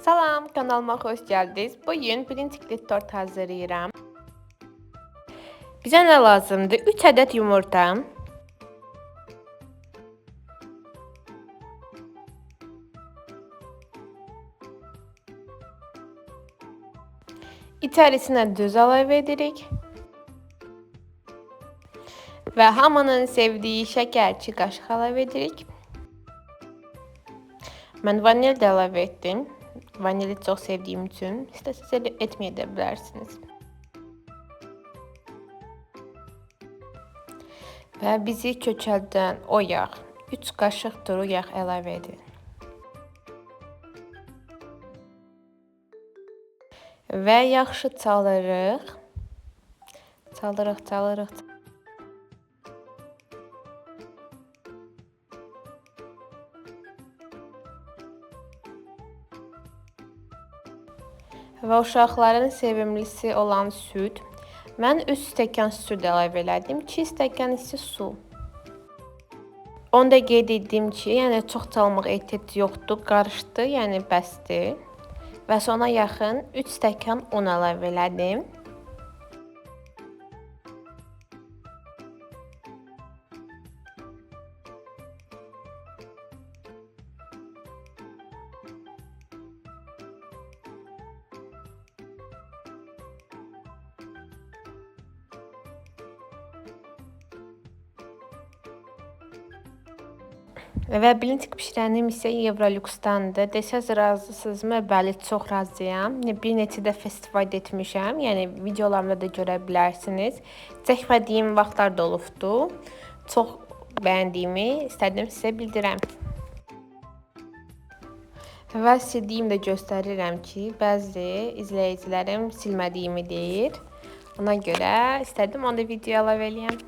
Salam, kanalıma xoş gəldiniz. Bugün birinci tort hazırlayıram. Bizə nə lazımdır? 3 ədəd yumurta, İçərisinə düz əlavə edirik. Və hamının sevdiyi şəkər 2 qaşıq əlavə edirik. Mən vanil də əlavə etdim. Vanili çox sevdiyim üçün istəsəz elə etməyə də bilərsiniz. Və bizi kökəldən o yağ 3 qaşıq duru yağ əlavə edin. Və yaxşı çalırıq. Çalırıq, çalırıq. Və uşaqların sevimlisi olan süd. Mən 3 stəkan süd əlavə elədim, 2 stəkan isə su. Onu da qeyd etdim ki, yəni çox çalmaq ehtiyacı yoxdur, qarışdı, yəni bəsdir. Və sona yaxın 3 stəkan un əlavə elədim. Və bilinçik bişirənim isə Evrolux-dandır. Desəz razısınızmı? Bəli, çox razıyam. Bir neçə dəfə istifadə etmişəm. Yəni videolarımda da görə bilərsiniz. Çəkmədiyim vaxtlar da olubdu. Çox bəyəndiyimi istədim sizə bildirəm. Və sildiyimi də göstərirəm ki, bəzi izləyicilərim silmədiyimi deyir. Ona görə istədim onu da videoya əlavə eləyəm.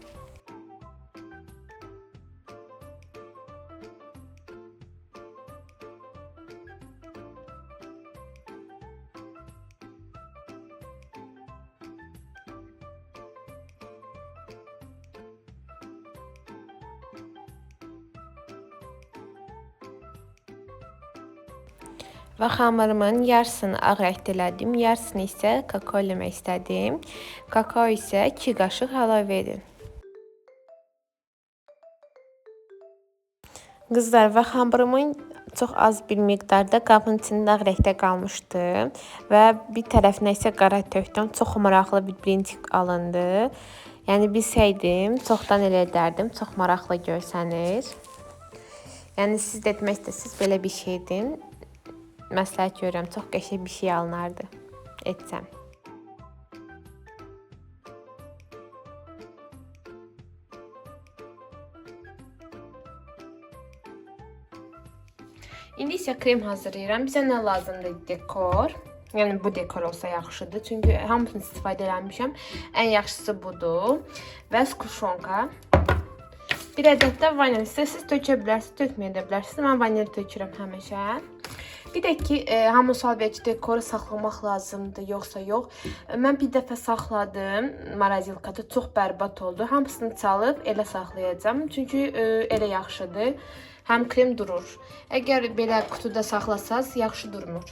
Və xəmirimin yarısını ağ rəngdə elədim, yarısını isə kakao eləmək istədim. Kakao isə 2 qaşıq əlavə edin. Qızlar və xəmirimin çox az bir miqdarda qabın içində ağ rəngdə qalmışdı və bir tərəfinə isə qara tökdüm. Çox maraqlı bir prinsip alındı. Yəni bilsəydim, çoxdan elə edərdim. Çox maraqlı görsənir. Yəni siz də etmək istəsiniz belə bir şey edin məsləhət görürəm. Çox qəşəng bir şey alınardı etsəm. İndi isə krem hazırlayıram. Bizə nə lazımdır? Dekor. Yəni bu dekor olsa yaxşıdır. Çünki hamısını istifadə eləmişəm. Ən yaxşısı budur. Və skuşonka. Bir ədəd də vanil. İstəsəz tökə bilərsiniz, tökməyə də bilərsiniz. Mən vanil tökürəm həmişə. Bir də ki, e, hamı sual verir ki, dekoru saxlamaq lazımdır, yoxsa yox. E, mən bir dəfə saxladım marazelkada, çox bərbad oldu. Hamısını çalıb elə saxlayacağam. Çünki e, elə yaxşıdır. Həm krem durur. Əgər belə qutuda saxlasaz, yaxşı durmur.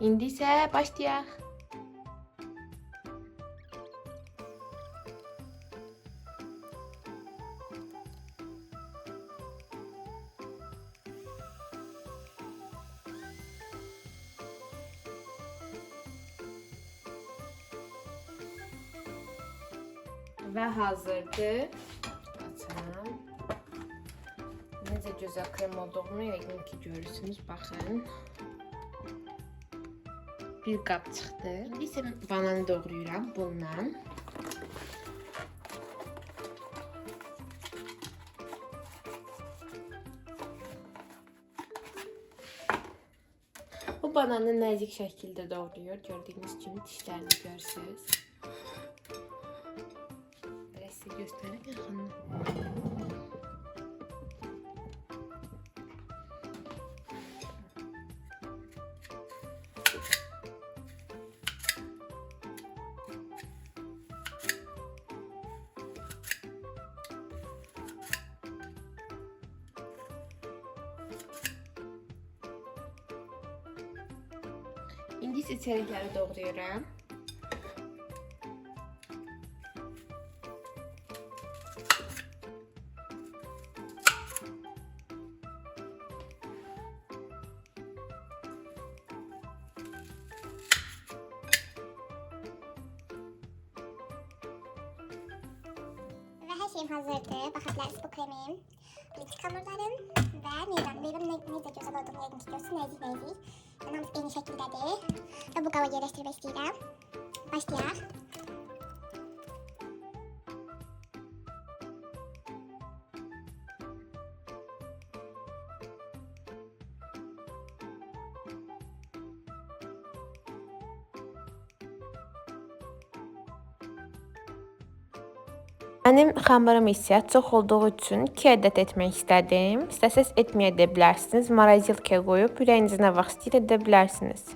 İndi isə başlayaq. Və hazırdır. Açıram. Necə gözəl krem olduğunu yəqin ki görürsünüz. Baxın. Bir qab çıxdı. İndi isə bananı doğrayıram bununla. Bu bananı nəzik şəkildə doğrayır. Gördüyünüz kimi dişlərini görürsünüz göstererek yakında. İndi siz içerikleri doğrayıram. Her şeyim hazırdı. Bakabilirsiniz bu kremim. Bilezik hamurlarım ve neyden? Benim ne, ne de güzel olduğunu yedim istiyorsun. Nezik nezik. Ben hamısı eyni şekildedir. Ve bu qava yerləşdirmək istəyirəm. Mənim xəmirim isə çox olduğu üçün 2 ədəd etmək istədim. İstəsəz etməyə də bilərsiniz. Marasilkaya qoyub ürəyinizə nə vaxt istəyir edə bilərsiniz.